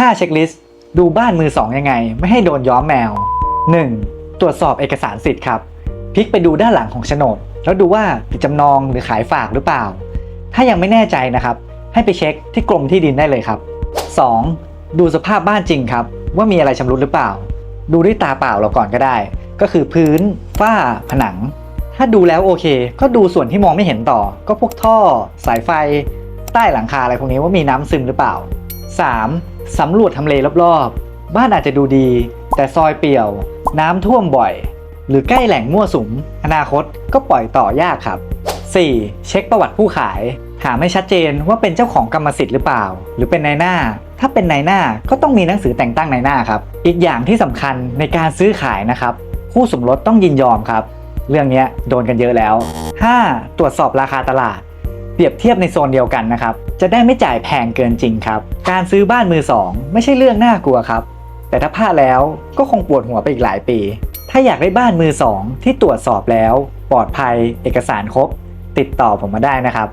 5 เช็คลิสต์ดูบ้านมือสองยังไง ไม่ให้โดนย้อมแมว 1. ตรวจสอบเอกสารสิทธิ์ครับ พลิกไปดูด้านหลังของโฉนด แล้วดูว่าติดจำนองหรือขายฝากหรือเปล่า ถ้ายังไม่แน่ใจนะครับ ให้ไปเช็คที่กรมที่ดินได้เลยครับ 2. ดูสภาพบ้านจริงครับ ว่ามีอะไรชำรุดหรือเปล่า ดูด้วยตาเปล่าเราก่อนก็ได้ ก็คือพื้น ฝ้า ผนัง ถ้าดูแล้วโอเค ก็ดูส่วนที่มองไม่เห็นต่อ ก็พวกท่อ สายไฟ ใต้หลังคาอะไรพวกนี้ว่ามีน้ำซึมหรือเปล่า 3. สำรวจทำเลรอบๆ บ้านอาจจะดูดี แต่ซอยเปี่ยว น้ำท่วมบ่อย หรือใกล้แหล่งมั่วสุม อนาคตก็ปล่อยต่อยากครับ 4. เช็คประวัติผู้ขายถาไมให้ชัดเจนว่าเป็นเจ้าของกรรมสิทธิ์หรือเปล่า หรือเป็นนายหน้า ถ้าเป็นนายหน้าก็ต้องมีหนังสือแต่งตั้งนายหน้าครับ อีกอย่างที่สำคัญในการซื้อขายนะครับ คู่สมรสต้องยินยอมครับ เรื่องนี้โดนกันเยอะแล้ว 5. ตรวจสอบราคาตลาด รียบเทียบในโซนเดียวกันนะครับจะได้ไม่จ่ายแพงเกินจริงครับ การซื้อบ้านมือสองไม่ใช่เรื่องน่ากลัวครับ แต่ถ้าพลาดแล้วก็คงปวดหัวไปอีกหลายปี ถ้าอยากได้บ้านมือสองที่ตรวจสอบแล้ว ปลอดภัย เอกสารครบ ติดต่อผมมาได้นะครับ